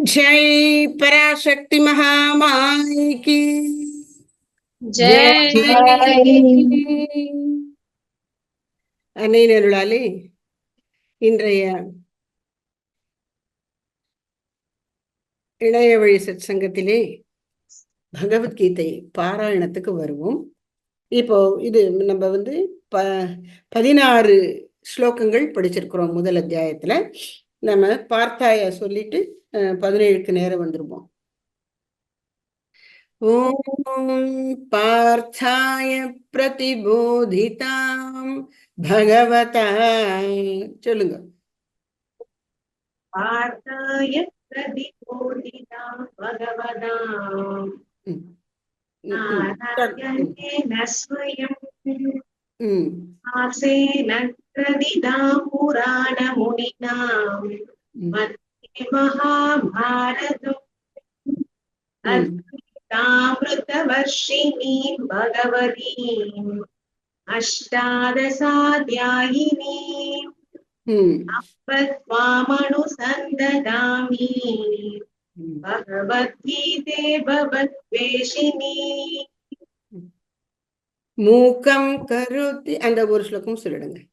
जय पराशक्ति महामाई की ஜெய் அன்னை நருளாலே இன்றைய இளைய வழி சத்சங்கத்திலே பகவத்கீதை பாராயணத்துக்கு வருவோம் இப்போ இது நம்ம வந்து ப பதினாறு ஸ்லோகங்கள் படிச்சிருக்கிறோம் முதல் அத்தியாயத்துல நம்ம பார்த்தாய சொல்லிட்டு பதினேழுக்கு நேரம் வந்துருவோம். ஓம் பார்த்தாய பிரதிபோதிதாம் பகவதா சொல்லுங்க. பார்த்தாய பிரதிபோதிதாம். ம், ஆசேனக்ரதிதாம் புராண முனினாம் மத்திய மகாபாரதம். அத்விதாமிருதவர்ஷிணீம் பகவதீம். அஷ்டாதசாத்யாயினீம். அப்பத்வாமனுசந்ததாமி பகவத்கீதே பகவத்வேஷினீம் மூக்கம் கரோத்தி அந்த ஒரு ஸ்லோகம் சொல்லிடுங்க.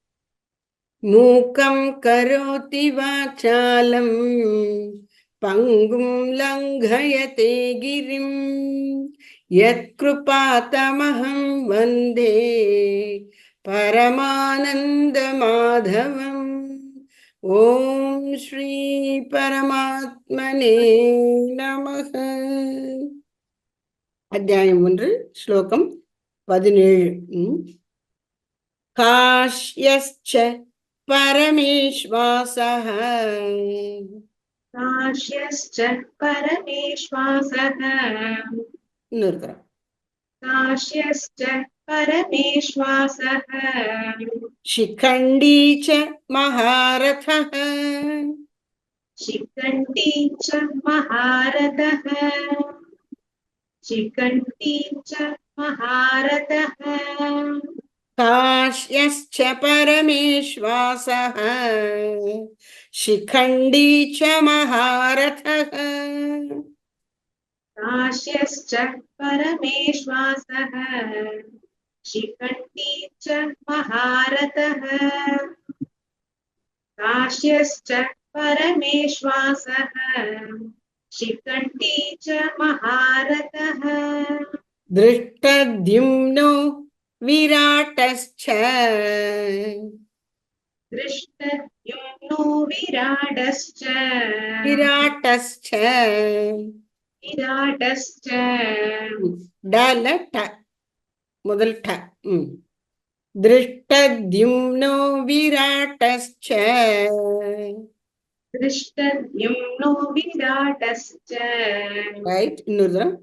மூக்கம் கரோத்தி வாச்சாலம் பங்கும் லங்கயதே கிரிம் யத்கிருபாதமஹம் வந்தே பரமானந்த மாதவம். ஓம் ஸ்ரீ பரமாத்மனே நமக. அத்தியாயம் ஒன்று ஸ்லோகம் பதினேழு. காஷ்யஸ்ச பரமேஸ்வாசக காஷ்யஸ்ச பரமேஸ்வாசக இன்னொருக்கிறோம் காஷ்யஸ்ச பரமேஸ்வாசக शिखण्डी च महारथः शिखण्डी च महारथः शिखण्डी च महारथः काश्यश्च परमेश्वासः शिखण्डी च महारथः। काश्यश्च परमेश्वासः शिखण्डी च महारथः। काश्यश्च परमेश्वासः शिखण्डी च महारथः। दृष्टद्युम्नो विराटश्च दृष्टद्युम्नो विराटश्च विराटश्च विराटश्च डलट मुदल ठ दृष्टद्युम्नो विराटश्च दृष्टद्युम्नो विराटश्च राइट इन्नोर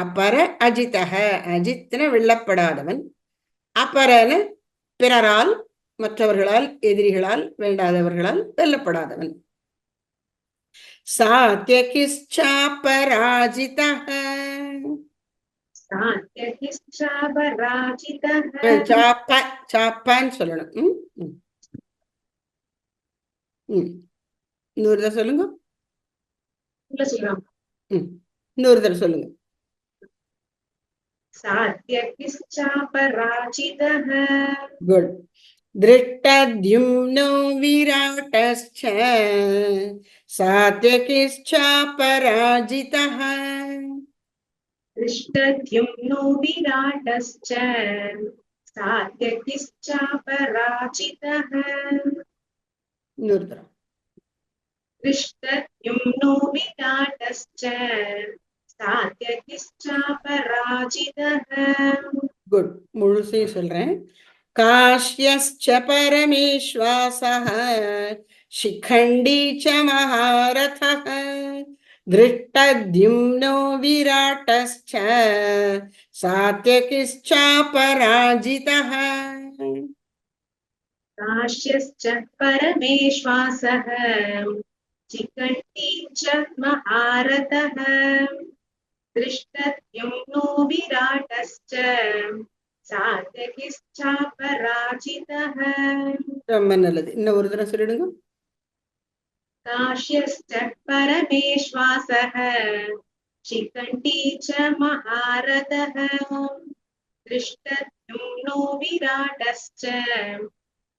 அப்பற அஜித்தக அஜித்னு வெல்லப்படாதவன். அப்பரன்னு பிறரால் மற்றவர்களால் எதிரிகளால் வேண்டாதவர்களால் வெல்லப்படாதவன். சாத்தியகிஷ்டாபராஜிதக சொல்லணும். இன்னொரு தடவை சொல்லுங்க. இன்னொரு தடவை சொல்லுங்க. साध्यकिश्चापराजितः गुड् दृष्टद्युम्नो विराटश्च सात्यकिश्चापराजितः दृष्टद्युम्नो विराटश्च विराट नूर्द्रा। दृष्टद्युम्नो विराटश्च குட் முழுசையும் சொல்றேன் काश्यश्च परमेश्वासः शिखण्डी च महारथः दृष्टद्युम्नो विराटश्च सात्यकिश्चापराजितः काश्यश्च परमेश्वासः चिकण्डी च महारथः दृष्टद्युम्नो विराटश्च सात्यकिश्चापराजितः ரொம்ப நல்லது இன்னும் ஒரு தடவை சொல்லிடுங்க काश्यश्च परमेश्वासः शिखण्डी च महारथः दृष्टद्युम्नो विराटश्च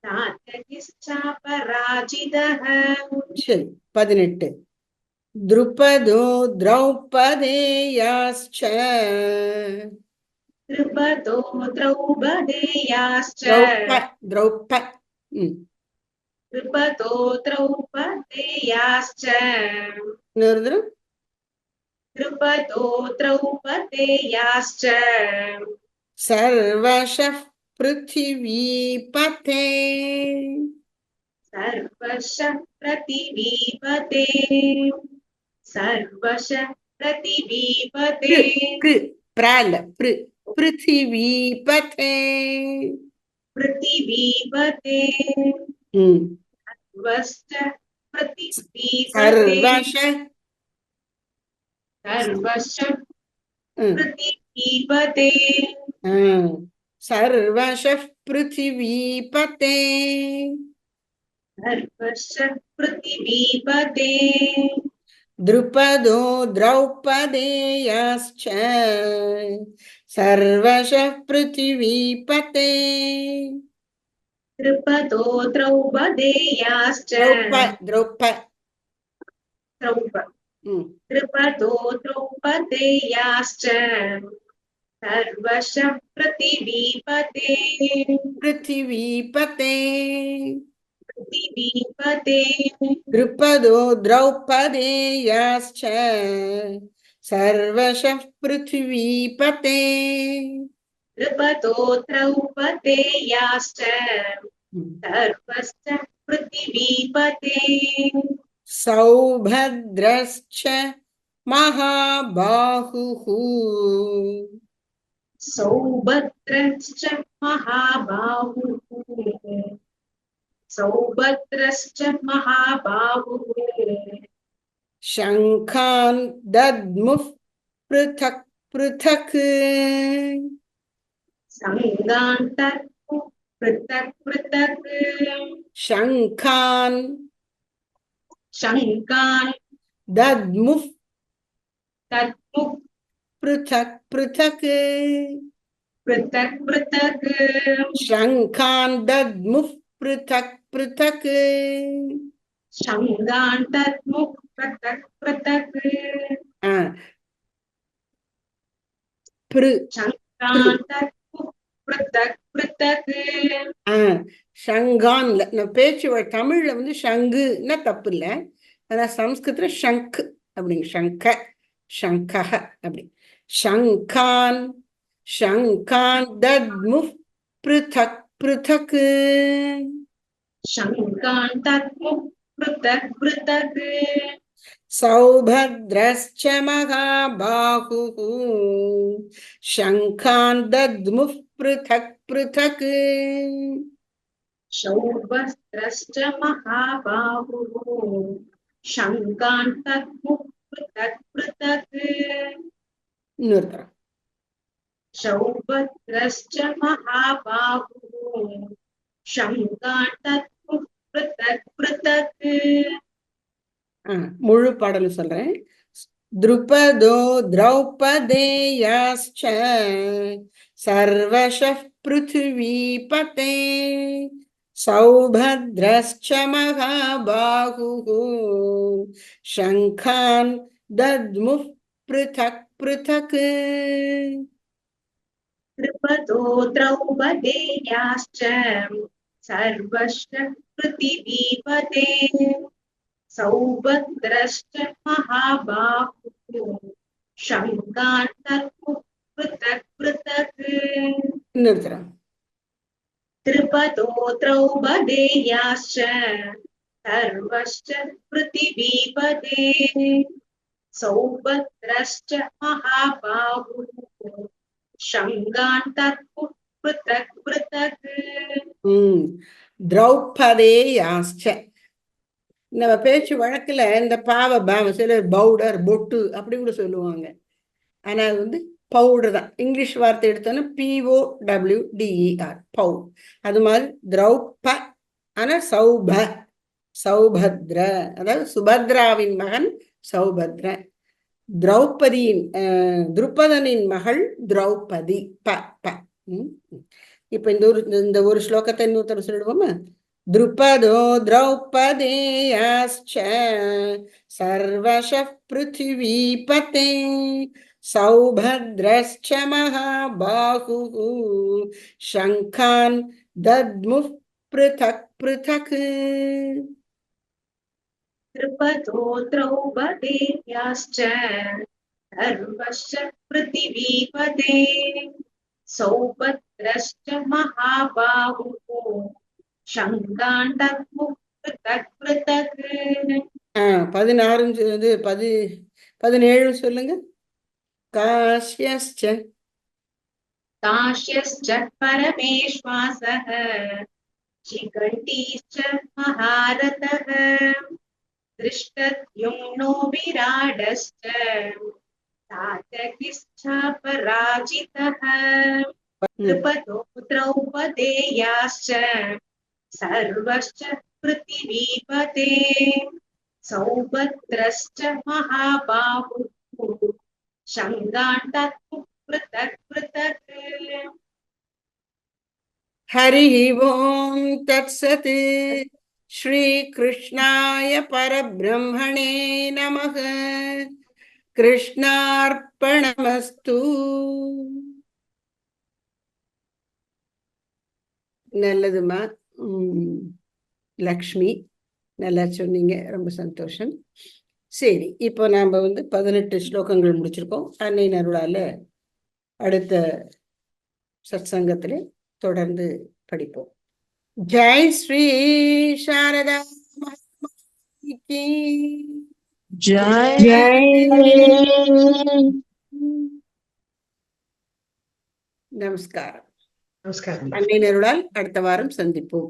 सात्यकिश्चापराजितः சரி பதினெட்டு द्रुपदो द्रौपदेयाश्च। द्रुपदो द्रौपदेयाश्च। द्रौप द्रुपदो द्रौपदेयाश्च। निर्द्रु द्रुपदो द्रौपदेयाश्च। सर्वशः पृथिवीपते सर्वशः पृथिवीपते सर्वश प्रतिबीपते प्राल पृथिवीपते। पृथिवीपते। हम्म। सर्वश। सर्वश सर्वश हम्म। हम्म। सर्वश पृथिवीपते द्रुपदो द्रौपदेयाश्च सर्वशः पृथिवीपते। द्रुपदो द्रौपदेयाश्च। द्रौप द्रौप। द्रौप। द्रुपदो द्रौपदेयाश्च। सर्वश प्रतिवीपते पृथिवीपते। प्रतिवीपते द्रुपदो द्रौपदेयाश्च सर्वशः पृथिवीपते। द्रुपदो द्रौपदेयाश्च सर्वश्च पृथिवीपते। सौभद्रश्च महाबाहुः। सौभद्रश्च महाबाहुः। सौभद्रश्च महाबाहुः शङ्खान् दद्मुः पृथक् पृथक् सङ्गान्तः पृथक् पृथक् शङ्खान् शङ्कान् दद्मुः तत्मुक् पृथक् पृथक् पृथक् पृथक् शङ्खान् दद्मुः पृथक् पृथक् शङ्गान् तत्मुक् पृथक् पृथक् ஆ. पृ शङ्कान् तत्मुक् पृथक् पृथक् ஆ ஷங்கான்ல நான் பேச்சு வழ- தமிழ்ல வந்து ஷங்குன்னா தப்பு இல்லை ஆனா சம்ஸ்கிருத்துல ஷங்க் அப்படிங்க ஷங்க ஷங்கஹ அப்படி ஷங்கான் ஷங்கான் தத்முஃப் பிருதக் பிருதக் सौभद्रश्च महाबाहुः। शङ्खान् दद्मुः पृथक् पृथक् शौभस्त्रश्च महाबाहुः। शङ्कान् दद्मुः पृथक् पृथक् नृत्र महाबाहुः। शङ्कान् तत्मुक् पृथक् पृथक् ஆ, முழு பாடலும் சொல்றேன் द्रुपदो द्रौपदेयाश्च सर्वशः पृथिवीपते सौभद्रश्च महाबाहुः शङ्खान् दद्मुः पृथक् पृथक् कृपतो द्रौपदेयाश्च सर्वश्च पृथिवीपते सौभद्रश्च महाबाहुः शङ्कान्तर्कु पृथक् पृथक् त्रिपदो द्रौपदेयाश्च सर्वश्च पृथिवीपदे सौभद्रश्च महाबाहुः शङ्गान्तर्कु पृथक् पृथक् ம் திரௌபதேயாஸ்ச நம்ம பேச்சு வழக்குல இந்த பாவ பாவ சிலர் பவுடர் பொட்டு அப்படி கூட சொல்லுவாங்க ஆனா அது வந்து பவுடர் தான் இங்கிலீஷ் வார்த்தை எடுத்தோன்னா பிஓ டபிள்யூ டிஇஆர் பவு அது மாதிரி திரௌப ஆனா சௌப சௌபத்ர அதாவது சுபத்ராவின் மகன் சௌபத்ர திரௌபதியின் அஹ், துருபதனின் மகள் திரௌபதி ப ப ம், ம். இப்ப இந்த ஒரு இந்த ஒரு ஸ்லோகத்தை இன்னொருத்தர் சொல்லிடுவோமா द्रुपदो द्रौपदेयाश्च सर्वशः पृथिवीपते सौभद्रश्च महाबाहुः शङ्खान् दद्मुः पृथक् पृथक् त्रिपदो द्रौपदेयाश्च सर्वश्च पृथिवीपदे सौभद्रश्च महाबाहुः शङ्गाण्डमुः पृथक् पृथक् ஆ பதினாறும் சொ- இது பதி பதினேழு சொல்லுங்க काश्यश्च काश्यश्च परमेश्वासः शिखण्डीश्च महारथः दृष्टद्युम्नो विराडश्च सात्यकिश्च पराजितः सर्वश्च पृथिवीपते। सौभद्रश्च महाबाहुः शङ्गाण्डः पृथक् पृथक् हरिः ॐ तत्सत् श्रीकृष्णाय परब्रह्मणे नमः। कृष्णार्पणमस्तु நல்லதுமா உம் லக்ஷ்மி நல்லா சொன்னீங்க ரொம்ப சந்தோஷம் சரி இப்போ நாம் வந்து பதினெட்டு ஸ்லோகங்கள் முடிச்சிருக்கோம் அன்னை அருளால அடுத்த சத்சங்கத்திலே தொடர்ந்து படிப்போம் ஜெய் ஸ்ரீ சாரதா கி. நமஸ்காரம். நமஸ்காரம். அன்னை அருளால் அடுத்த வாரம் சந்திப்போம்.